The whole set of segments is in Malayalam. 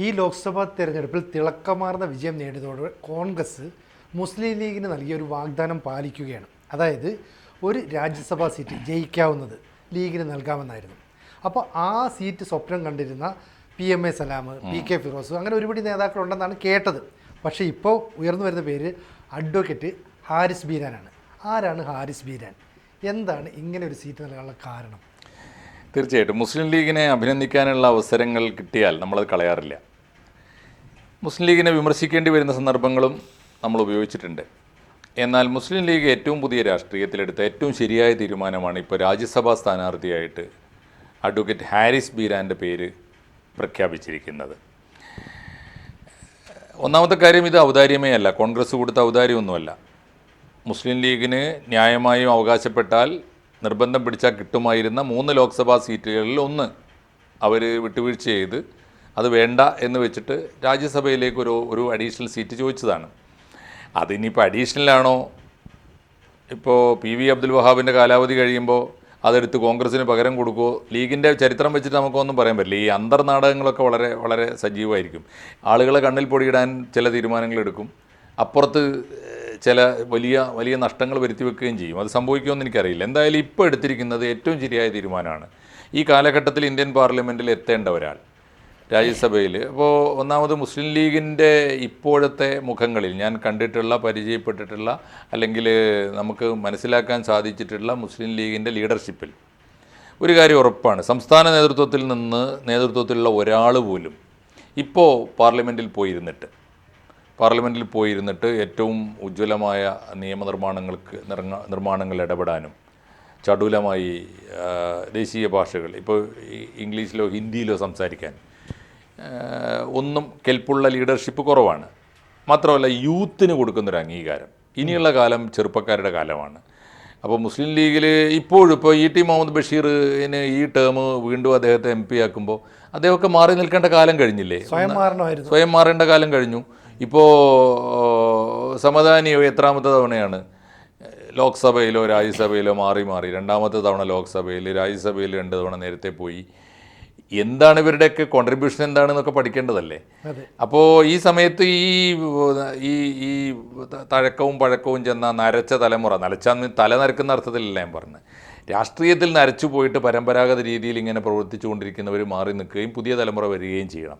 ഈ ലോക്സഭാ തെരഞ്ഞെടുപ്പിൽ തിളക്കമാർന്ന വിജയം നേടിയതോടെ കോൺഗ്രസ് മുസ്ലിം ലീഗിന് നൽകിയ ഒരു വാഗ്ദാനം പാലിക്കുകയാണ്. അതായത് ഒരു രാജ്യസഭാ സീറ്റ് ജയിക്കാവുന്നത് ലീഗിന് നൽകാമെന്നായിരുന്നു. അപ്പോൾ ആ സീറ്റ് സ്വപ്നം കണ്ടിരുന്ന P M A Salam P K Firoz അങ്ങനെ ഒരുപടി നേതാക്കളുണ്ടെന്നാണ് കേട്ടത്. പക്ഷേ ഇപ്പോൾ ഉയർന്നു വരുന്ന പേര് അഡ്വക്കേറ്റ് ഹാരിസ് ബീരാനാണ്. ആരാണ് ഹാരിസ് ബീരാൻ? എന്താണ് ഇങ്ങനെ ഒരു സീറ്റ് നൽകാനുള്ള കാരണം? തീർച്ചയായിട്ടും. മുസ്ലിം ലീഗിനെ അഭിനന്ദിക്കാനുള്ള അവസരങ്ങൾ കിട്ടിയാൽ നമ്മളത് കളയാറില്ല. മുസ്ലിം ലീഗിനെ വിമർശിക്കേണ്ടി വരുന്ന സന്ദർഭങ്ങളും നമ്മൾ ഉപയോഗിച്ചിട്ടുണ്ട്. എന്നാൽ മുസ്ലിം ലീഗ് ഏറ്റവും പുതിയ രാഷ്ട്രീയത്തിലെടുത്ത ഏറ്റവും ശരിയായ തീരുമാനമാണ് ഇപ്പോൾ രാജ്യസഭാ സ്ഥാനാർത്ഥിയായിട്ട് അഡ്വക്കേറ്റ് ഹാരിസ് ബീരാന്റെ പേര് പ്രഖ്യാപിച്ചിരിക്കുന്നത്. ഒന്നാമത്തെ കാര്യം ഇത് ഔദാര്യമേ അല്ല. കോൺഗ്രസ് കൊടുത്ത ഔദാര്യമൊന്നുമല്ല. മുസ്ലിം ലീഗിന് ന്യായമായും അവകാശപ്പെട്ടാൽ നിർബന്ധം പിടിച്ചാൽ കിട്ടുമായിരുന്ന മൂന്ന് ലോക്സഭാ സീറ്റുകളിൽ ഒന്ന് അവർ വിട്ടുവീഴ്ച ചെയ്ത് അത് വേണ്ട എന്ന് വെച്ചിട്ട് രാജ്യസഭയിലേക്ക് ഒരു ഒരു അഡീഷണൽ സീറ്റ് ചോദിച്ചതാണ് അതിനിപ്പോൾ അഡീഷണലാണോ ഇപ്പോൾ പി വി അബ്ദുൽ വഹാബിന്റെ കാലാവധി കഴിയുമ്പോൾ അതെടുത്ത് കോൺഗ്രസ്സിന് പകരം കൊടുക്കുമോ ലീഗിന്റെ ചരിത്രം വെച്ചിട്ട് നമുക്കൊന്നും പറയാൻ പറ്റില്ല. ഈ അന്തർനാടകങ്ങളൊക്കെ വളരെ വളരെ സജീവമായിരിക്കും. ആളുകളെ കണ്ണിൽ പൊടിയിടാൻ ചില തീരുമാനങ്ങൾ എടുക്കും. അപ്പുറത്ത് ചില വലിയ വലിയ നഷ്ടങ്ങൾ വരുത്തി വെക്കുകയും ചെയ്യും. അത് സംഭവിക്കുമെന്ന് എനിക്കറിയില്ല. എന്തായാലും ഇപ്പോൾ എടുത്തിരിക്കുന്നത് ഏറ്റവും ശരിയായ തീരുമാനമാണ്. ഈ കാലഘട്ടത്തിൽ ഇന്ത്യൻ പാർലമെന്റിൽ എത്തേണ്ട ഒരാൾ. രാജ്യസഭയിൽ. അപ്പോൾ ഒന്നാമത് മുസ്ലിം ലീഗിന്റെ ഇപ്പോഴത്തെ മുഖങ്ങളിൽ ഞാൻ കണ്ടിട്ടുള്ള പരിചയപ്പെട്ടിട്ടുള്ള അല്ലെങ്കിൽ നമുക്ക് മനസ്സിലാക്കാൻ സാധിച്ചിട്ടുള്ള മുസ്ലിം ലീഗിന്റെ ലീഡർഷിപ്പിൽ. ഒരു കാര്യം ഉറപ്പാണ് സംസ്ഥാന നേതൃത്വത്തിൽ നിന്ന് നേതൃത്വത്തിലുള്ള ഒരാൾ പോലും ഇപ്പോൾ പാർലമെന്റിൽ പോയിരുന്നിട്ട് പാർലമെന്റിൽ പോയിരുന്നിട്ട് ഏറ്റവും ഉജ്ജ്വലമായ നിയമനിർമ്മാണങ്ങൾക്ക് നിർമ്മാണങ്ങൾ ഇടപെടാനും ചടുലമായി ദേശീയ ഭാഷകൾ ഇപ്പോൾ ഇംഗ്ലീഷിലോ ഹിന്ദിയിലോ സംസാരിക്കാൻ ഒന്നും കെൽപ്പുള്ള ലീഡർഷിപ്പ് കുറവാണ്. മാത്രമല്ല യൂത്തിന് കൊടുക്കുന്നൊരു അംഗീകാരം. ഇനിയുള്ള കാലം ചെറുപ്പക്കാരുടെ കാലമാണ്. അപ്പോൾ മുസ്ലിം ലീഗിൽ ഇപ്പോഴും ഇപ്പോൾ ഇ ടി മുഹമ്മദ് ബഷീറിന് ഈ ടേം വീണ്ടും അദ്ദേഹത്തെ എം പി ആക്കുമ്പോൾ അദ്ദേഹമൊക്കെ മാറി നിൽക്കേണ്ട കാലം കഴിഞ്ഞില്ലേ? സ്വയം മാറണമായിരുന്നു. സ്വയം മാറേണ്ട കാലം കഴിഞ്ഞു. ഇപ്പോൾ സമാധാനിയോ എത്രാമത്തെ തവണയാണ്? ലോക്സഭയിലോ രാജ്യസഭയിലോ മാറി മാറി രണ്ടാമത്തെ തവണ ലോക്സഭയിൽ രാജ്യസഭയിൽ രണ്ട് തവണ നേരത്തെ പോയി. എന്താണ് ഇവരുടെയൊക്കെ കോൺട്രിബ്യൂഷൻ എന്താണെന്നൊക്കെ പഠിക്കേണ്ടതല്ലേ? അപ്പോൾ ഈ സമയത്ത് ഈ ഈ ഈ തഴക്കവും പഴക്കവും ചെന്ന നരച്ച തലമുറ നരച്ചാൽ തല നരക്കുന്ന അർത്ഥത്തിലല്ല ഞാൻ പറഞ്ഞത്. രാഷ്ട്രീയത്തിൽ നരച്ചു പോയിട്ട് പരമ്പരാഗത രീതിയിൽ ഇങ്ങനെ പ്രവർത്തിച്ചുകൊണ്ടിരിക്കുന്നവർ മാറി നിൽക്കുകയും പുതിയ തലമുറ വരികയും ചെയ്യണം.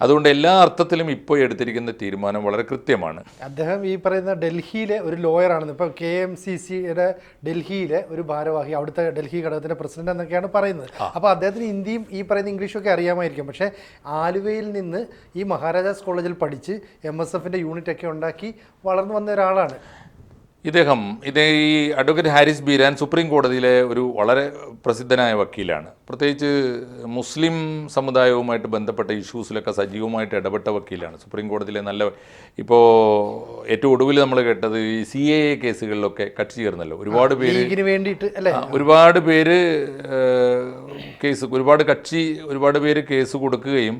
അതുകൊണ്ട് എല്ലാ അർത്ഥത്തിലും ഇപ്പോൾ എടുത്തിരിക്കുന്ന തീരുമാനം വളരെ കൃത്യമാണ്. അദ്ദേഹം ഈ പറയുന്ന ഡൽഹിയിലെ ഒരു ലോയറാണെന്ന് ഇപ്പോൾ കെ എം സി സിയുടെ ഡൽഹിയിലെ ഒരു ഭാരവാഹി അവിടുത്തെ ഡൽഹി ഘടകത്തിന്റെ പ്രസിഡന്റ് എന്നൊക്കെയാണ് പറയുന്നത്. അപ്പോൾ അദ്ദേഹത്തിന് ഹിന്ദിയും ഈ പറയുന്ന ഇംഗ്ലീഷും ഒക്കെ അറിയാമായിരിക്കും. പക്ഷേ ആലുവയിൽ നിന്ന് ഈ മഹാരാജാസ് കോളേജിൽ പഠിച്ച് എം എസ് എഫിന്റെ യൂണിറ്റ് ഒക്കെ ഉണ്ടാക്കി വളർന്നു വന്ന ഒരാളാണ്. ഇദ്ദേഹം ഇദ്ദേഹം ഈ അഡ്വക്കേറ്റ് ഹാരിസ് ബീരാൻ സുപ്രീം കോടതിയിലെ ഒരു വളരെ പ്രസിദ്ധനായ വക്കീലാണ്. പ്രത്യേകിച്ച് മുസ്ലിം സമുദായവുമായിട്ട് ബന്ധപ്പെട്ട ഇഷ്യൂസിലൊക്കെ സജീവമായിട്ട് ഇടപെട്ട വക്കീലാണ്. സുപ്രീം കോടതിയിലെ നല്ല ഇപ്പോൾ ഏറ്റവും ഒടുവിൽ നമ്മൾ കേട്ടത് ഈ സി എ എ കേസുകളിലൊക്കെ കക്ഷി ചേർന്നല്ലോ. ഒരുപാട് പേര് വേണ്ടിയിട്ട് ഒരുപാട് പേര് കേസ് ഒരുപാട് കക്ഷി ഒരുപാട് പേര് കേസ് കൊടുക്കുകയും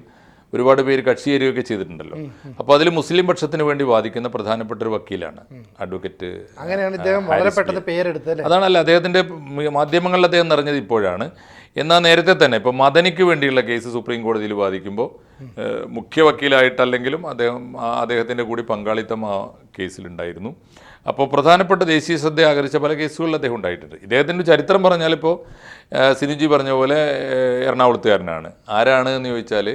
ഒരുപാട് പേര് കക്ഷി ചേരുകയൊക്കെ ചെയ്തിട്ടുണ്ടല്ലോ. അപ്പോൾ അതിൽ മുസ്ലിം പക്ഷത്തിന് വേണ്ടി വാദിക്കുന്ന പ്രധാനപ്പെട്ട ഒരു വക്കീലാണ് അഡ്വക്കേറ്റ് അങ്ങനെയാണ് ഇദ്ദേഹം വളരെ പെട്ടെന്ന് പേരെടുത്തത് അതാണല്ലോ അദ്ദേഹത്തിന്റെ മാധ്യമങ്ങളിൽ അദ്ദേഹം നിറഞ്ഞത് ഇപ്പോഴാണ്. എന്നാൽ നേരത്തെ തന്നെ ഇപ്പോൾ മദനിക്ക് വേണ്ടിയുള്ള കേസ് സുപ്രീം കോടതിയിൽ വാദിക്കുമ്പോൾ മുഖ്യ വക്കീലായിട്ടല്ലെങ്കിലും അദ്ദേഹം ആ അദ്ദേഹത്തിന്റെ കൂടി പങ്കാളിത്തം ആ കേസിലുണ്ടായിരുന്നു. അപ്പോൾ പ്രധാനപ്പെട്ട ദേശീയ ശ്രദ്ധ ആകർഷിച്ച പല കേസുകളിൽ അദ്ദേഹം ഉണ്ടായിട്ടുണ്ട്. ഇദ്ദേഹത്തിന്റെ ചരിത്രം പറഞ്ഞാൽ ഇപ്പോൾ സിനുജി പറഞ്ഞ പോലെ എറണാകുളത്തുകാരനാണ്. ആരാണ് എന്ന് ചോദിച്ചാൽ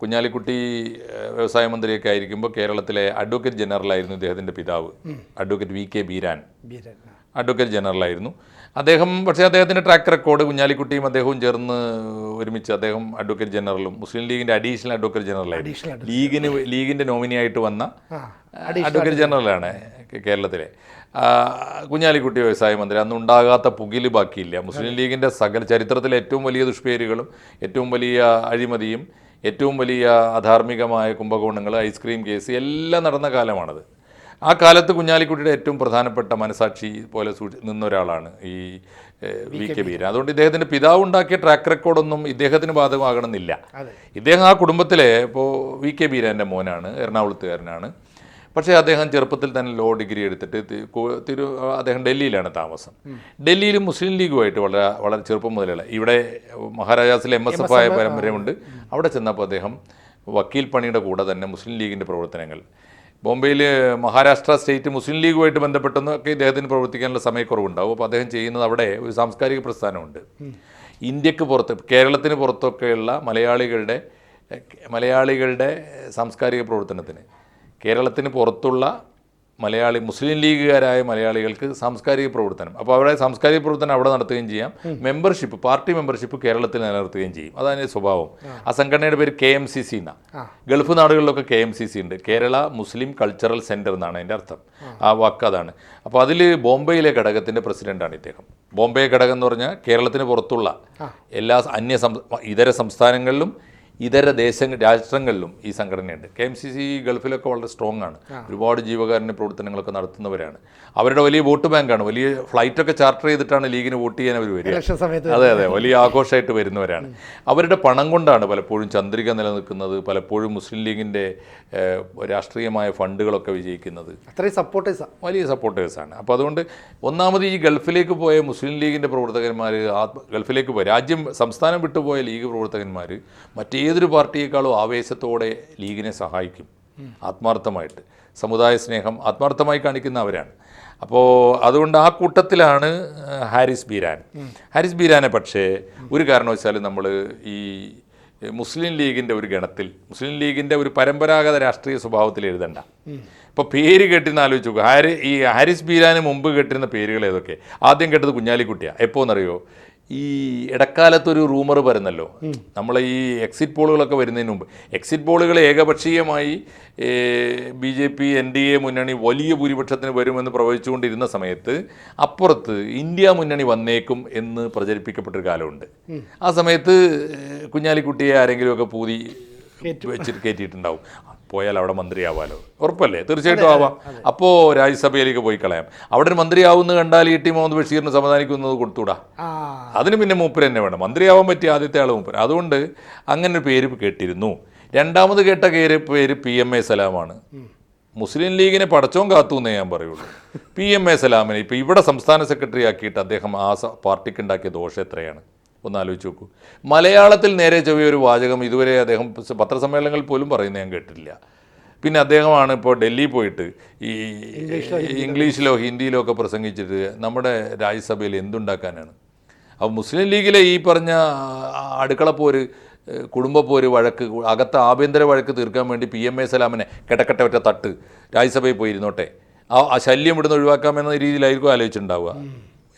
കുഞ്ഞാലിക്കുട്ടി വ്യവസായ മന്ത്രിയൊക്കെ ആയിരിക്കുമ്പോൾ കേരളത്തിലെ അഡ്വക്കേറ്റ് ജനറലായിരുന്നു ഇദ്ദേഹത്തിന്റെ പിതാവ്. Advocate V K Beeran. Advocate ജനറലായിരുന്നു. അദ്ദേഹം പക്ഷേ അദ്ദേഹത്തിന്റെ ട്രാക്ക് റെക്കോർഡ് കുഞ്ഞാലിക്കുട്ടിയും അദ്ദേഹവും ചേർന്ന് ഒരുമിച്ച് അദ്ദേഹം അഡ്വക്കേറ്റ് ജനറലും മുസ്ലിം ലീഗിന്റെ അഡീഷണൽ അഡ്വക്കേറ്റ് ജനറലായിരുന്നു. ലീഗിന് ലീഗിന്റെ നോമിനിയായിട്ട് വന്ന അഡ്വക്കേറ്റ് ജനറലാണ് കേരളത്തിലെ. കുഞ്ഞാലിക്കുട്ടി വ്യവസായ മന്ത്രി അന്ന് ഉണ്ടാകാത്ത പുകിൽ ബാക്കിയില്ല. മുസ്ലിം ലീഗിന്റെ സകല ചരിത്രത്തിലെ ഏറ്റവും വലിയ ദുഷ്പേരുകളും ഏറ്റവും വലിയ അഴിമതിയും ഏറ്റവും വലിയ അധാർമികമായ കുംഭകോണങ്ങൾ ഐസ്ക്രീം കേസ് എല്ലാം നടന്ന കാലമാണത്. ആ കാലത്ത് കുഞ്ഞാലിക്കുട്ടിയുടെ ഏറ്റവും പ്രധാനപ്പെട്ട മനസാക്ഷി പോലെ സൂക്ഷി നിന്നൊരാളാണ് ഈ വി കെ വീര അതുകൊണ്ട് ഇദ്ദേഹത്തിന്റെ പിതാവ് ഉണ്ടാക്കിയ ട്രാക്ക് റെക്കോർഡൊന്നും ഇദ്ദേഹത്തിന് ബാധകമാകണമെന്നില്ല. ഇദ്ദേഹം ആ കുടുംബത്തിലെ ഇപ്പോൾ വി കെ ബീരാന്റെ മോനാണ് എറണാകുളത്തുകാരനാണ്. പക്ഷേ അദ്ദേഹം ചെറുപ്പത്തിൽ തന്നെ ലോ ഡിഗ്രി എടുത്തിട്ട് തിരു അദ്ദേഹം ഡൽഹിയിലാണ് താമസം. ഡൽഹിയിൽ മുസ്ലിം ലീഗുമായിട്ട് വളരെ വളരെ ചെറുപ്പം മുതലുള്ള ഇവിടെ മഹാരാജാസിൽ എം എസ് എഫ് ആയ പാരമ്പര്യമുണ്ട് അവിടെ ചെന്നപ്പോൾ അദ്ദേഹം വക്കീൽ പണിയുടെ കൂടെ തന്നെ മുസ്ലിം ലീഗിന്റെ പ്രവർത്തനങ്ങൾ ബോംബെയിൽ മഹാരാഷ്ട്ര സ്റ്റേറ്റ് മുസ്ലിം ലീഗുമായിട്ട് ബന്ധപ്പെട്ടെന്നൊക്കെ ഇദ്ദേഹത്തിന് പ്രവർത്തിക്കാനുള്ള സമയക്കുറവുണ്ടാവും. അപ്പോൾ അദ്ദേഹം ചെയ്യുന്നത് അവിടെ ഒരു സാംസ്കാരിക പ്രസ്ഥാനമുണ്ട്. ഇന്ത്യയ്ക്ക് പുറത്ത് കേരളത്തിന് പുറത്തൊക്കെയുള്ള മലയാളികളുടെ മലയാളികളുടെ സാംസ്കാരിക പ്രവർത്തനത്തിന്. കേരളത്തിന് പുറത്തുള്ള മലയാളി മുസ്ലിം ലീഗുകാരായ മലയാളികൾക്ക് സാംസ്കാരിക പ്രവർത്തനം. അപ്പോൾ അവിടെ സാംസ്കാരിക പ്രവർത്തനം അവിടെ നടത്തുകയും ചെയ്യാം. മെമ്പർഷിപ്പ് പാർട്ടി മെമ്പർഷിപ്പ് കേരളത്തിൽ നിലനിർത്തുകയും ചെയ്യും. അതാണ് സ്വഭാവം. ആ. സംഘടനയുടെ പേര് കെ എം സി സി എന്നാണ് ഗൾഫ് നാടുകളിലൊക്കെ കെ എം സി സി ഉണ്ട്. കേരള മുസ്ലിം കൾച്ചറൽ സെന്റർ എന്നാണ് അതിന്റെ അർത്ഥം. ആ. വാക്ക് അതാണ്. അപ്പോൾ അതിൽ ബോംബെയിലെ ഘടകത്തിന്റെ പ്രസിഡന്റാണ് ഇദ്ദേഹം. ബോംബെ ഘടകം എന്ന് പറഞ്ഞാൽ കേരളത്തിന് പുറത്തുള്ള എല്ലാ അന്യ ഇതര സംസ്ഥാനങ്ങളിലും ഇതര ദേശ രാഷ്ട്രങ്ങളിലും ഈ സംഘടനയുണ്ട്. കെ എം സി സി ഗൾഫിലൊക്കെ വളരെ സ്ട്രോങ് ആണ്. ഒരുപാട് ജീവകാരുണ്യ പ്രവർത്തനങ്ങളൊക്കെ നടത്തുന്നവരാണ്. അവരുടെ വലിയ വോട്ട് ബാങ്കാണ് വലിയ ഫ്ലൈറ്റൊക്കെ ചാർട്ടർ ചെയ്തിട്ടാണ് ലീഗിന് വോട്ട് ചെയ്യാൻ അവർ വരിക. അതെ അതെ. വലിയ ആഘോഷമായിട്ട് വരുന്നവരാണ്. അവരുടെ പണം കൊണ്ടാണ് പലപ്പോഴും ചന്ദ്രിക നിലനിൽക്കുന്നത് പലപ്പോഴും മുസ്ലിം ലീഗിന്റെ രാഷ്ട്രീയമായ ഫണ്ടുകളൊക്കെ വിജയിക്കുന്നത്. അത്രയും സപ്പോർട്ടേഴ്സാണ് വലിയ സപ്പോർട്ടേഴ്സാണ് അപ്പോൾ അതുകൊണ്ട് ഒന്നാമത് ഈ ഗൾഫിലേക്ക് പോയ മുസ്ലിം ലീഗിന്റെ പ്രവർത്തകന്മാർ ഗൾഫിലേക്ക് പോയ രാജ്യം സംസ്ഥാനം വിട്ടുപോയ ലീഗ് പ്രവർത്തകന്മാർ മറ്റേതൊരു പാർട്ടിയേക്കാളും ആവേശത്തോടെ ലീഗിനെ സഹായിക്കും. ആത്മാർത്ഥമായിട്ട്. സമുദായ സ്നേഹം ആത്മാർത്ഥമായി കാണിക്കുന്ന അവരാണ് അപ്പോൾ അതുകൊണ്ട് ആ കൂട്ടത്തിലാണ് ഹാരിസ് ബീരാൻ. ഹാരിസ് ബീരാനെ പക്ഷേ ഒരു കാരണവശാലും നമ്മൾ ഈ മുസ്ലിം ലീഗിന്റെ ഒരു ഗണത്തിൽ മുസ്ലിം ലീഗിന്റെ ഒരു പരമ്പരാഗത രാഷ്ട്രീയ സ്വഭാവത്തിൽ എഴുതണ്ട. ഇപ്പോൾ പേര് കേട്ടിന്ന് ആലോചിച്ച് ഹാരി ഈ ഹാരിസ് ബീരാന് മുമ്പ് കേട്ടിരുന്ന പേരുകൾ ഏതൊക്കെ? ആദ്യം കേട്ടത് കുഞ്ഞാലിക്കുട്ടിയാണ് എപ്പോന്നറിയോ ഈ ഇടക്കാലത്തൊരു റൂമർ വരുന്നല്ലോ. നമ്മളെ ഈ എക്സിറ്റ് പോളുകളൊക്കെ വരുന്നതിന് മുമ്പ്. എക്സിറ്റ് പോളുകൾ ഏകപക്ഷീയമായി B J P N D A മുന്നണി വലിയ ഭൂരിപക്ഷത്തിന് വരുമെന്ന് പ്രവചിച്ചുകൊണ്ടിരുന്ന സമയത്ത് അപ്പുറത്ത് ഇന്ത്യ മുന്നണി വന്നേക്കും എന്ന് പ്രചരിപ്പിക്കപ്പെട്ടൊരു കാലമുണ്ട്. ആ സമയത്ത് കുഞ്ഞാലിക്കുട്ടിയെ ആരെങ്കിലുമൊക്കെ പൂതി വെച്ചിട്ട് കയറ്റിയിട്ടുണ്ടാവും പോയാൽ അവിടെ മന്ത്രിയാവാലോ? ഉറപ്പല്ലേ? തീർച്ചയായിട്ടും ആവാം. അപ്പോൾ രാജ്യസഭയിലേക്ക് പോയി കളയാം. അവിടെ ഒരു മന്ത്രിയാവുന്ന കണ്ടാൽ ഈ ടി മുഹമ്മദ് ബഷീറിന് സമാധാനിക്കുന്നത് കൊടുത്തൂടാ. അതിന് പിന്നെ മൂപ്പര് തന്നെ വേണം. മന്ത്രിയാവാൻ പറ്റിയ ആദ്യത്തെ ആൾ മൂപ്പര്. അതുകൊണ്ട് അങ്ങനെ ഒരു പേര് കേട്ടിരുന്നു. രണ്ടാമത് കേട്ട പേര് പേര് പി എം എ സലാമാണ്. മുസ്ലിം ലീഗിനെ പടച്ചോൻ കാത്തു എന്നേ ഞാൻ പറയുള്ളൂ. പി എം എ സലാമിനെ ഇപ്പോൾ ഇവിടെ സംസ്ഥാന സെക്രട്ടറി ആക്കിയിട്ട് അദ്ദേഹം ആ പാർട്ടിക്ക് ഉണ്ടാക്കിയ ദോഷം എത്രയാണ്? ഒന്ന് ആലോചിച്ച് നോക്കൂ. മലയാളത്തിൽ നേരെ ചെവിയ ഒരു വാചകം ഇതുവരെ അദ്ദേഹം പത്രസമ്മേളനങ്ങളിൽ പോലും പറയുന്നത് ഞാൻ കേട്ടിട്ടില്ല. പിന്നെ അദ്ദേഹമാണ് ഇപ്പോൾ ഡൽഹി പോയിട്ട് ഈ ഇംഗ്ലീഷിലോ ഹിന്ദിയിലോ ഒക്കെ പ്രസംഗിച്ചിട്ട് നമ്മുടെ രാജ്യസഭയിൽ എന്തുണ്ടാക്കാനാണ്? അപ്പോൾ മുസ്ലിം ലീഗിലെ ഈ പറഞ്ഞ അടുക്കള അടുക്കളപ്പോര് കുടുംബ കുടുംബപ്പോര് വഴക്ക് അകത്ത ആഭ്യന്തര വഴക്ക് തീർക്കാൻ വേണ്ടി പി എം എ സലാമിനെ കെട്ടക്കട്ട ഒറ്റ തട്ട് രാജ്യസഭയിൽ പോയിരുന്നോട്ടെ. ആ ശല്യം ഇവിടുന്ന് ഒഴിവാക്കാമെന്ന രീതിയിലായിരിക്കും ആലോചിച്ചിട്ടുണ്ടാവുക.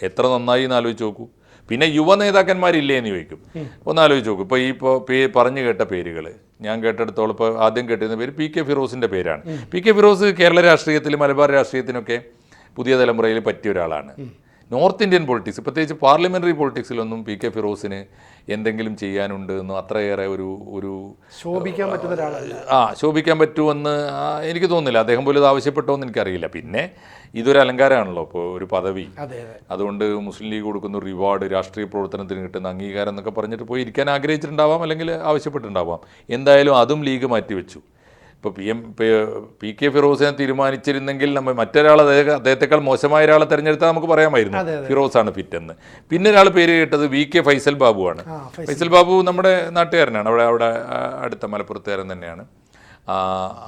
എത്ര നന്നായി എന്ന് ആലോചിച്ച് നോക്കൂ. പിന്നെ യുവ നേതാക്കന്മാരില്ലേ എന്ന് ചോദിക്കും. ഒന്ന് ആലോചിച്ച് നോക്കൂ. ഇപ്പോൾ ഈ ഇപ്പോൾ പേ പറഞ്ഞു കേട്ട പേരുകൾ ഞാൻ കേട്ടെടുത്തോളം ഇപ്പോൾ ആദ്യം കേട്ടിരുന്ന പേര് പി കെ ഫിറോസിന്റെ പേരാണ്. പി കെ ഫിറോസ് കേരള രാഷ്ട്രീയത്തിൽ മലബാർ രാഷ്ട്രീയത്തിനൊക്കെ പുതിയ തലമുറയിൽ പറ്റിയ ഒരാളാണ്. നോർത്ത് ഇന്ത്യൻ പൊളിറ്റിക്സ് പ്രത്യേകിച്ച് പാർലമെന്ററി പൊളിറ്റിക്സിലൊന്നും പി കെ ഫിറോസിന് എന്തെങ്കിലും ചെയ്യാനുണ്ട് എന്നും അത്രയേറെ ഒരു ഒരു ശോഭിക്കാൻ പറ്റുന്ന ഒരാളല്ല. ആ ശോഭിക്കാൻ പറ്റുമെന്ന് എനിക്ക് തോന്നുന്നില്ല. അദ്ദേഹം പോലും ഇത് ആവശ്യപ്പെട്ടോ എന്ന് എനിക്കറിയില്ല. പിന്നെ ഇതൊരു അലങ്കാരമാണല്ലോ. ഇപ്പോൾ ഒരു പദവി. അതെ അതെ. അതുകൊണ്ട് മുസ്ലിം ലീഗ് കൊടുക്കുന്ന റിവാർഡ് രാഷ്ട്രീയ പ്രവർത്തനത്തിന് കിട്ടുന്ന അംഗീകാരം എന്നൊക്കെ പറഞ്ഞിട്ട് പോയി ഇരിക്കാൻ ആഗ്രഹിച്ചിട്ടുണ്ടാവാം അല്ലെങ്കിൽ ആവശ്യപ്പെട്ടിട്ടുണ്ടാവാം. എന്തായാലും അതും ലീഗ് മാറ്റിവെച്ചു. ഇപ്പോൾ പി എം പി കെ ഫിറോസിനെ തീരുമാനിച്ചിരുന്നെങ്കിൽ നമ്മൾ മറ്റൊരാൾ അദ്ദേഹം അദ്ദേഹത്തെക്കാൾ മോശമായ ഒരാളെ തിരഞ്ഞെടുത്താൽ നമുക്ക് പറയാമായിരുന്നു. ഫിറോസാണ് ഫിറ്റെന്ന് പിന്നെ ഒരാൾ പേര് കേട്ടത് വി കെ ഫൈസൽ ബാബുവാണ്. ഫൈസൽ. ബാബു നമ്മുടെ നാട്ടുകാരനാണ്. അവിടെ അവിടെ അടുത്ത മലപ്പുറത്തുകാരൻ തന്നെയാണ്.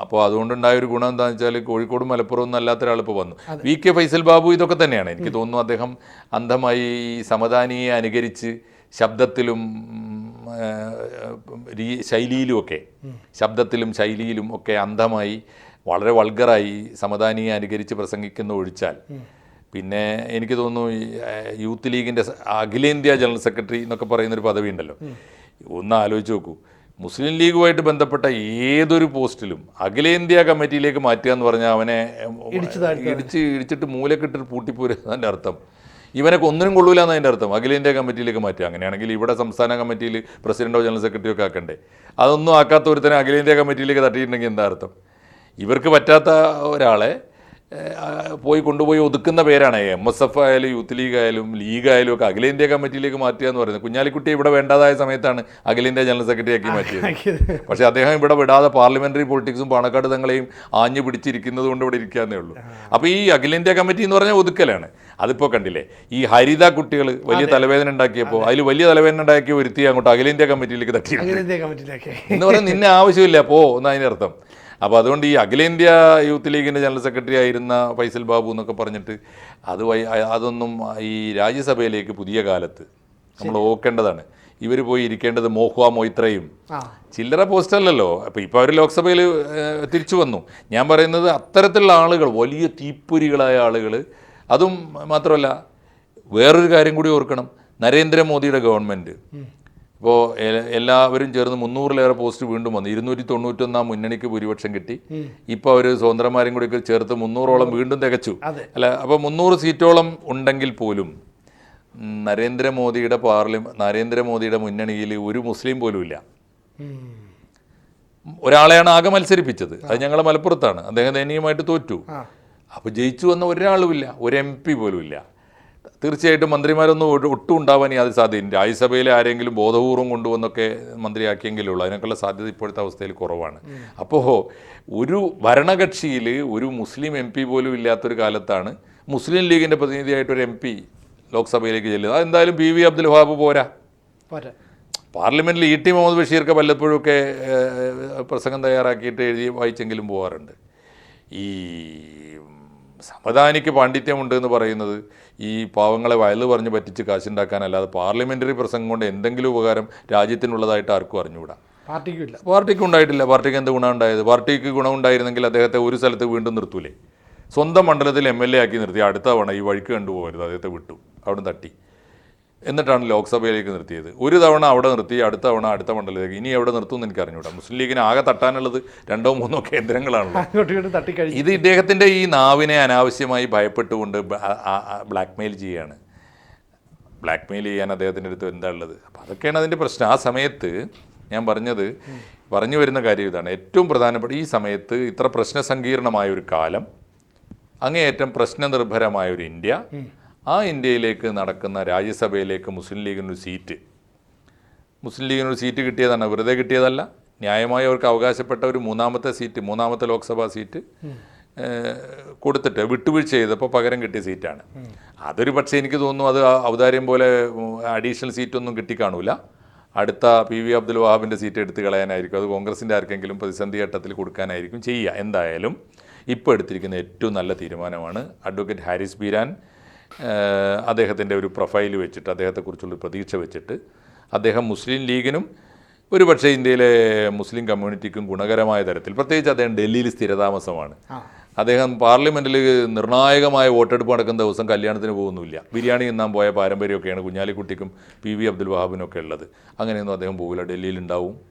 അപ്പോൾ അതുകൊണ്ടുണ്ടായ ഒരു ഗുണം എന്താണെന്ന് വെച്ചാൽ കോഴിക്കോടും മലപ്പുറം ഒന്നും അല്ലാത്ത ഒരാൾ ഇപ്പോൾ വന്നു വി കെ ഫൈസൽ ബാബു ഇതൊക്കെ തന്നെയാണ്. എനിക്ക് തോന്നുന്നു അദ്ദേഹം അന്ധമായി സമദാനിയെ അനുകരിച്ച് ശബ്ദത്തിലും രീ- ശൈലിയിലുമൊക്കെ ശബ്ദത്തിലും ശൈലിയിലും ഒക്കെ അന്ധമായി വളരെ വൾഗറായി സമദാനിയെ അനുകരിച്ച് പ്രസംഗിക്കുന്ന ഒഴിച്ചാൽ പിന്നെ എനിക്ക് തോന്നുന്നു യൂത്ത് ലീഗിന്റെ അഖിലേന്ത്യാ ജനറൽ സെക്രട്ടറി എന്നൊക്കെ പറയുന്നൊരു പദവി ഉണ്ടല്ലോ ഒന്ന് ആലോചിച്ച് നോക്കൂ. മുസ്ലിം ലീഗുമായിട്ട് ബന്ധപ്പെട്ട ഏതൊരു പോസ്റ്റിലും അഖിലേന്ത്യാ കമ്മിറ്റിയിലേക്ക് മാറ്റുക എന്ന് പറഞ്ഞാൽ അവനെ ഇടിച്ച് ഇടിച്ചിട്ട് മൂലക്കെട്ടിട്ട് പൂട്ടിപ്പോരുക എന്നതിന്റെ അർത്ഥം. ഇവനൊക്കെ ഒന്നിനും കൊള്ളൂല എന്നതിന്റെ അർത്ഥം. അഖിലേന്ത്യാ കമ്മിറ്റിയിലേക്ക് മാറ്റുക. അങ്ങനെയാണെങ്കിൽ ഇവിടെ സംസ്ഥാന കമ്മിറ്റിയിൽ പ്രസിഡന്റോ ജനറൽ സെക്രട്ടറിയോ ഒക്കെ ആക്കണ്ടേ? അതൊന്നും ആക്കാത്ത ഒരുത്തനെ അഖിലേന്ത്യാ കമ്മിറ്റിയിലേക്ക് തട്ടിയിട്ടുണ്ടെങ്കിൽ എന്താ അർത്ഥം? ഇവർക്ക് പറ്റാത്ത ഒരാളെ പോയി കൊണ്ടുപോയി ഒതുക്കുന്ന പേരാണ്. എം എസ് എഫ് ആയാലും യൂത്ത് ലീഗ് ആയാലും ലീഗ് ആയാലും ഒക്കെ അഖിലേന്ത്യാ കമ്മിറ്റിയിലേക്ക് മാറ്റുക എന്ന് പറയുന്നത്. കുഞ്ഞാലിക്കുട്ടി ഇവിടെ വേണ്ടതായ സമയത്താണ് അഖിലേന്ത്യാ ജനറൽ സെക്രട്ടറി ആക്കി മാറ്റിയത്. പക്ഷേ അദ്ദേഹം ഇവിടെ വിടാതെ പാർലമെന്ററി പൊളിറ്റിക്സും പാണക്കാട് തങ്ങളെയും ആഞ്ഞു പിടിച്ചിരിക്കുന്നത് കൊണ്ട് ഇവിടെ ഇരിക്കാന്നേ ഉള്ളൂ. അപ്പോൾ ഈ അഖിലേന്ത്യാ കമ്മിറ്റി എന്ന് പറഞ്ഞാൽ ഒതുക്കലാണ്. അതിപ്പോൾ കണ്ടില്ലേ ഈ ഹരിത കുട്ടികൾ വലിയ തലവേദന ഉണ്ടാക്കിയപ്പോൾ അതിൽ വലിയ തലവേദന ഉണ്ടാക്കിയ ഒരുത്തി അങ്ങോട്ട് അഖിലേന്ത്യാ കമ്മിറ്റിയിലേക്ക് തട്ടി എന്ന് പറഞ്ഞാൽ നിന്നെ ആവശ്യമില്ല പോ എന്ന് അതിന്റെ അർത്ഥം അപ്പോൾ അതുകൊണ്ട് ഈ അഖിലേന്ത്യാ യൂത്ത് ലീഗിന്റെ ജനറൽ സെക്രട്ടറി ആയിരുന്ന ഫൈസൽ ബാബു എന്നൊക്കെ പറഞ്ഞിട്ട് അത് അതൊന്നും ഈ രാജ്യസഭയിലേക്ക് പുതിയ കാലത്ത് നമ്മൾ ഓക്കേണ്ടതാണ്. ഇവർ പോയി ഇരിക്കേണ്ടത് മോഹ്വ മൊയ്ത്രയും. ചില്ലറ ചില്ലറ പോസ്റ്റല്ലല്ലോ. അപ്പോൾ ഇപ്പോൾ അവർ ലോക്സഭയിൽ തിരിച്ചു വന്നു. ഞാൻ പറയുന്നത് അത്തരത്തിലുള്ള ആളുകൾ വലിയ തീപ്പൊരികളായ ആളുകൾ അതും മാത്രമല്ല വേറൊരു കാര്യം കൂടി ഓർക്കണം. നരേന്ദ്രമോദിയുടെ ഗവൺമെന്റ് ഇപ്പോൾ എല്ലാവരും ചേർന്ന് മുന്നൂറിലേറെ പോസ്റ്റ് വീണ്ടും വന്നു. ഇരുന്നൂറ്റി തൊണ്ണൂറ്റൊന്നാം മുന്നണിക്ക് ഭൂരിപക്ഷം കിട്ടി. ഇപ്പോൾ അവർ സ്വതന്ത്രമാരും കൂടി ചേർത്ത് മുന്നൂറോളം വീണ്ടും തികച്ചു. അല്ല? അപ്പോൾ മുന്നൂറ് സീറ്റോളം ഉണ്ടെങ്കിൽ പോലും നരേന്ദ്രമോദിയുടെ പാർലമെന്റ് നരേന്ദ്രമോദിയുടെ മുന്നണിയിൽ ഒരു മുസ്ലിം പോലും ഇല്ല. ഒരാളെയാണ് ആകെ മത്സരിപ്പിച്ചത്. അത് ഞങ്ങളെ മലപ്പുറത്താണ്. അദ്ദേഹം ദയനീയമായിട്ട് തോറ്റു. അപ്പോൾ ജയിച്ചു വന്ന ഒരാളുമില്ല ഒരു എം പി പോലും ഇല്ല. തീർച്ചയായിട്ടും മന്ത്രിമാരൊന്നും ഒട്ടും ഉണ്ടാവാൻ യാതൊരു സാധ്യതയില്ല. രാജ്യസഭയിലെ ആരെങ്കിലും ബോധപൂർവം കൊണ്ടുവന്നൊക്കെ മന്ത്രിയാക്കിയെങ്കിലേ ഉള്ളൂ. അതിനൊക്കെയുള്ള സാധ്യത ഇപ്പോഴത്തെ അവസ്ഥയിൽ കുറവാണ്. അപ്പോൾ ഒരു ഭരണകക്ഷിയിൽ ഒരു മുസ്ലിം എം പി പോലും ഇല്ലാത്തൊരു കാലത്താണ് മുസ്ലിം ലീഗിന്റെ പ്രതിനിധിയായിട്ടൊരു എം പി ലോക്സഭയിലേക്ക് ചെല്ലുന്നത്. അതെന്തായാലും പി വി അബ്ദുൽ വഹാബ് പോരാ. പോരെ. പാർലമെന്റിൽ ഇ ടി മുഹമ്മദ് ബഷീർക്ക് വല്ലപ്പോഴൊക്കെ ഒക്കെ പ്രസംഗം തയ്യാറാക്കിയിട്ട് എഴുതി വായിച്ചെങ്കിലും പോകാറുണ്ട് ഈ സമദാനിക്ക് പാണ്ഡിത്യമുണ്ട് എന്ന് പറയുന്നത് ഈ പാവങ്ങളെ വയൽ പറഞ്ഞ് പറ്റിച്ച് കാശുണ്ടാക്കാനല്ലാതെ പാർലമെന്ററി പ്രസംഗം കൊണ്ട് എന്തെങ്കിലും ഉപകാരം രാജ്യത്തിനുള്ളതായിട്ട് ആർക്കും അറിഞ്ഞുകൂടാ? പാർട്ടിക്കും ഇല്ല പാർട്ടിക്ക് ഉണ്ടായിട്ടില്ല. പാർട്ടിക്ക് എന്ത് ഗുണം ഉണ്ടായത്? പാർട്ടിക്ക് ഗുണമുണ്ടായിരുന്നെങ്കിൽ അദ്ദേഹത്തെ ഒരു സ്ഥലത്ത് വീണ്ടും നിർത്തൂലേ? സ്വന്തം മണ്ഡലത്തിൽ എം എൽ എ ആക്കി നിർത്തി. അടുത്ത തവണ ഈ വഴിക്ക് കണ്ടുപോകരുത്. അദ്ദേഹത്തെ വിട്ടു. അവിടെ തട്ടി. എന്നിട്ടാണ് ലോക്സഭയിലേക്ക് നിർത്തിയത്. ഒരു തവണ അവിടെ നിർത്തി അടുത്ത തവണ അടുത്ത മണ്ഡലത്തിലേക്ക്. ഇനി എവിടെ നിർത്തുമെന്ന് എനിക്ക് അറിഞ്ഞൂടാ. മുസ്ലിം ലീഗിന് ആകെ തട്ടാനുള്ളത് രണ്ടോ മൂന്നോ കേന്ദ്രങ്ങളാണല്ലോ. ഇത് ഇദ്ദേഹത്തിന്റെ ഈ നാവിനെ അനാവശ്യമായി ഭയപ്പെട്ടുകൊണ്ട് ബ്ലാക്ക് മെയിൽ ചെയ്യുകയാണ്. ബ്ലാക്ക് മെയിൽ ചെയ്യാൻ അദ്ദേഹത്തിന്റെ അടുത്ത് എന്താ ഉള്ളത്? അപ്പോൾ അതൊക്കെയാണ് അതിന്റെ പ്രശ്നം. ആ സമയത്ത് ഞാൻ പറഞ്ഞത് പറഞ്ഞു വരുന്ന കാര്യം ഇതാണ്. ഏറ്റവും പ്രധാനപ്പെട്ട ഈ സമയത്ത് ഇത്ര പ്രശ്നസങ്കീർണമായ ഒരു കാലം അങ്ങേയറ്റം പ്രശ്നനിർഭരമായ ഒരു ഇന്ത്യ ആ ഇന്ത്യയിലേക്ക് നടക്കുന്ന രാജ്യസഭയിലേക്ക് മുസ്ലിം ലീഗിനൊരു സീറ്റ്. മുസ്ലിം ലീഗിനൊരു സീറ്റ് കിട്ടിയതാണ് വെറുതെ കിട്ടിയതല്ല. ന്യായമായി അവർക്ക് അവകാശപ്പെട്ട ഒരു മൂന്നാമത്തെ സീറ്റ് മൂന്നാമത്തെ ലോക്സഭാ സീറ്റ് കൊടുത്തിട്ട് വിട്ടുവീഴ്ച ചെയ്തപ്പോൾ പകരം കിട്ടിയ സീറ്റാണ്. അതൊരു പക്ഷേ എനിക്ക് തോന്നുന്നു അത് ഔദാര്യം പോലെ അഡീഷണൽ സീറ്റൊന്നും കിട്ടിക്കാണൂല. അടുത്ത പി വി അബ്ദുൽ വഹാബിന്റെ സീറ്റ് എടുത്ത് കളയാനായിരിക്കും. അത് കോൺഗ്രസിന്റെ ആർക്കെങ്കിലും പ്രതിസന്ധി ഘട്ടത്തിൽ കൊടുക്കാനായിരിക്കും ചെയ്യുക. എന്തായാലും ഇപ്പോൾ എടുത്തിരിക്കുന്ന ഏറ്റവും നല്ല തീരുമാനമാണ് അഡ്വക്കേറ്റ് ഹാരിസ് ബീരാൻ. അദ്ദേഹത്തിന്റെ ഒരു പ്രൊഫൈൽ വെച്ചിട്ട് അദ്ദേഹത്തെക്കുറിച്ചുള്ള പ്രതീക്ഷ വെച്ചിട്ട് അദ്ദേഹം മുസ്ലിം ലീഗിനും ഒരു പക്ഷേ ഇന്ത്യയിലെ മുസ്ലിം കമ്മ്യൂണിറ്റിക്കും ഗുണകരമായ തരത്തിൽ പ്രത്യേകിച്ച് അദ്ദേഹം ഡൽഹിയിൽ സ്ഥിരതാമസമാണ്. അദ്ദേഹം പാർലമെന്റിൽ നിർണായകമായ വോട്ടെടുപ്പ് നടക്കുന്ന ദിവസം കല്യാണത്തിന് പോകുന്നില്ല. ബിരിയാണി തിന്നാൻ പോയ പാരമ്പര്യമൊക്കെയാണ് കുഞ്ഞാലിക്കുട്ടിക്കും പി വി അബ്ദുൽ വഹാബിനൊക്കെ ഉള്ളത്. അങ്ങനെയൊന്നും അദ്ദേഹം പോകില്ല ഡൽഹിയിൽ ഉണ്ടാവും.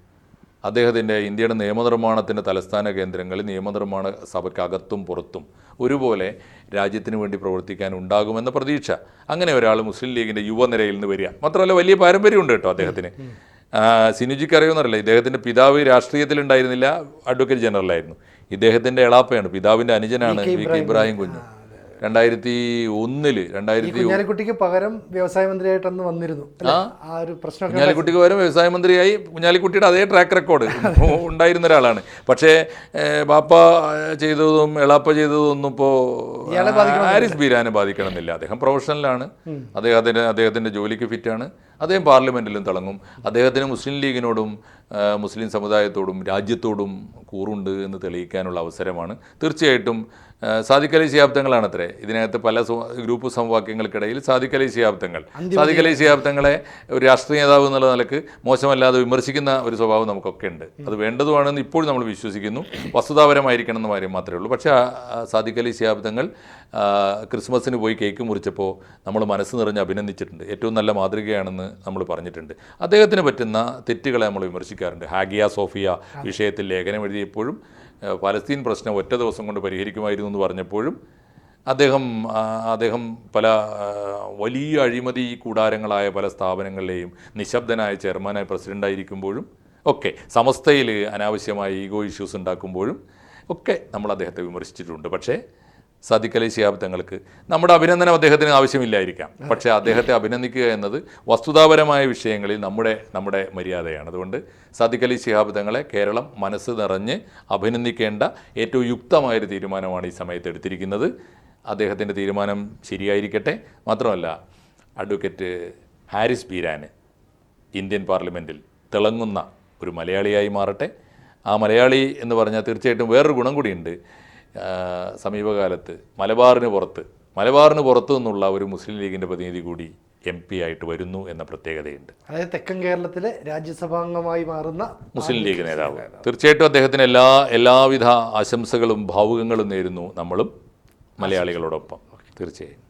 അദ്ദേഹത്തിന്റെ ഇന്ത്യയുടെ നിയമനിർമ്മാണത്തിന്റെ തലസ്ഥാന കേന്ദ്രങ്ങളിൽ നിയമനിർമ്മാണ സഭയ്ക്കകത്തും പുറത്തും ഒരുപോലെ രാജ്യത്തിന് വേണ്ടി പ്രവർത്തിക്കാൻ ഉണ്ടാകുമെന്ന പ്രതീക്ഷ. അങ്ങനെ ഒരാൾ മുസ്ലിം ലീഗിന്റെ യുവനിരയിൽ നിന്ന് വരിക. മാത്രമല്ല വലിയ പാരമ്പര്യമുണ്ട് കേട്ടോ അദ്ദേഹത്തിന്. സിനുജിക്ക് അറിയുമെന്നറിയില്ല ഇദ്ദേഹത്തിന്റെ പിതാവ് രാഷ്ട്രീയത്തിലുണ്ടായിരുന്നില്ല അഡ്വക്കേറ്റ് ജനറലായിരുന്നു. ഇദ്ദേഹത്തിന്റെ എളാപ്പയാണ് പിതാവിന്റെ അനുജനാണ് വി കെ ഇബ്രാഹിം കുഞ്ഞ്. രണ്ടായിരത്തി ഒന്നിൽ രണ്ടായിരത്തി കുഞ്ഞാലിക്കുട്ടിക്ക് പകരം വ്യവസായ മന്ത്രിയായിട്ട് അന്ന് വന്നിരുന്നു ആ? ഒരു പ്രശ്നം കുഞ്ഞാലിക്കുട്ടിക്ക് പകരം വ്യവസായ മന്ത്രിയായി കുഞ്ഞാലിക്കുട്ടിയുടെ അതേ ട്രാക്ക് റെക്കോർഡ് ഉണ്ടായിരുന്ന ഒരാളാണ്. പക്ഷേ ബാപ്പ ചെയ്തതും എളാപ്പ ചെയ്തതും ഒന്നും ഇപ്പോൾ ഹാരിസ് ബീരാനെ ബാധിക്കണമെന്നില്ല. അദ്ദേഹം പ്രൊഫഷണലാണ് അദ്ദേഹത്തിന് അദ്ദേഹത്തിന്റെ ജോലിക്ക് ഫിറ്റാണ് അദ്ദേഹം പാർലമെന്റിലും തിളങ്ങും. അദ്ദേഹത്തിന് മുസ്ലിം ലീഗിനോടും മുസ്ലിം സമുദായത്തോടും രാജ്യത്തോടും കൂറുണ്ട് എന്ന് തെളിയിക്കാനുള്ള അവസരമാണ്. തീർച്ചയായിട്ടും ആ, സാദിഖ് അലി ശിഹാബ്ദങ്ങളാണ് അത്രേ ഇതിനകത്ത് പല ഗ്രൂപ്പ് സമവാക്യങ്ങൾക്കിടയിൽ സാധിക്കലി അലി ശിഹാബ്ദങ്ങൾ സാദിഖ് ശിഹാബ്ദങ്ങളെ ഒരു രാഷ്ട്രീയ നേതാവ് എന്നുള്ള നിലയ്ക്ക് മോശമല്ലാതെ വിമർശിക്കുന്ന ഒരു സ്വഭാവം നമുക്കൊക്കെ ഉണ്ട് അത് വേണ്ടതുമാണെന്ന് ഇപ്പോഴും നമ്മൾ വിശ്വസിക്കുന്നു. വസ്തുതാപരമായിരിക്കണം എന്ന കാര്യം മാത്രമേ ഉള്ളൂ. പക്ഷേ ആ, സാധിക്കലി സാദിഖ് ശിഹാബ്ദങ്ങൾ ക്രിസ്മസിന് പോയി കേക്ക് മുറിച്ചപ്പോൾ നമ്മൾ മനസ്സ് നിറഞ്ഞ് അഭിനന്ദിച്ചിട്ടുണ്ട്. ഏറ്റവും നല്ല മാതൃകയാണെന്ന് നമ്മൾ പറഞ്ഞിട്ടുണ്ട്. അദ്ദേഹത്തിന് പറ്റുന്ന തെറ്റുകളെ നമ്മൾ വിമർശിക്കാറുണ്ട്. ഹാഗിയ സോഫിയ വിഷയത്തിൽ ലേഖനം എഴുതിയപ്പോഴും പലസ്തീൻ പ്രശ്നം ഒറ്റ ദിവസം കൊണ്ട് പരിഹരിക്കുമായിരുന്നു എന്ന് പറഞ്ഞപ്പോഴും അദ്ദേഹം അദ്ദേഹം പല വലിയ അഴിമതി കൂടാരങ്ങളായ പല സ്ഥാപനങ്ങളിലെയും നിശബ്ദനായ ചെയർമാനായ പ്രസിഡന്റായിരിക്കുമ്പോഴും ഒക്കെ സമസ്തയിൽ അനാവശ്യമായ ഈഗോ ഇഷ്യൂസ് ഉണ്ടാക്കുമ്പോഴും ഒക്കെ നമ്മൾ അദ്ദേഹത്തെ വിമർശിച്ചിട്ടുണ്ട്. പക്ഷേ സാദിഖ് അലി ശിഹാബ് തങ്ങൾക്ക്. നമ്മുടെ അഭിനന്ദനം അദ്ദേഹത്തിന് ആവശ്യമില്ലായിരിക്കാം. പക്ഷേ അദ്ദേഹത്തെ അഭിനന്ദിക്കുക എന്നത് വസ്തുതാപരമായ വിഷയങ്ങളിൽ നമ്മുടെ നമ്മുടെ മര്യാദയാണ്. അതുകൊണ്ട് സാദിഖലി ശിഹാബ് തങ്ങളെ കേരളം മനസ്സ് നിറഞ്ഞ് അഭിനന്ദിക്കേണ്ട ഏറ്റവും യുക്തമായൊരു തീരുമാനമാണ് ഈ സമയത്ത് എടുത്തിരിക്കുന്നത്. അദ്ദേഹത്തിന്റെ തീരുമാനം ശരിയായിരിക്കട്ടെ. മാത്രമല്ല അഡ്വക്കേറ്റ് ഹാരിസ് ബീരാന് ഇന്ത്യൻ പാർലമെന്റിൽ തിളങ്ങുന്ന ഒരു മലയാളിയായി മാറട്ടെ. ആ മലയാളി എന്ന് പറഞ്ഞാൽ തീർച്ചയായിട്ടും വേറൊരു ഗുണം കൂടിയുണ്ട്. സമീപകാലത്ത് മലബാറിന് പുറത്ത് മലബാറിന് പുറത്തു നിന്നുള്ള ഒരു മുസ്ലിം ലീഗിന്റെ പ്രതിനിധി കൂടി എം പി ആയിട്ട് വരുന്നു എന്ന പ്രത്യേകതയുണ്ട്. അതായത് തെക്കൻ കേരളത്തിലെ രാജ്യസഭാംഗമായി മാറുന്ന മുസ്ലിം ലീഗ് നേതാവ്. തീർച്ചയായിട്ടും അദ്ദേഹത്തിന് എല്ലാ എല്ലാവിധ ആശംസകളും ഭാവുകങ്ങളും നേരുന്നു നമ്മളും മലയാളികളോടൊപ്പം. തീർച്ചയായും.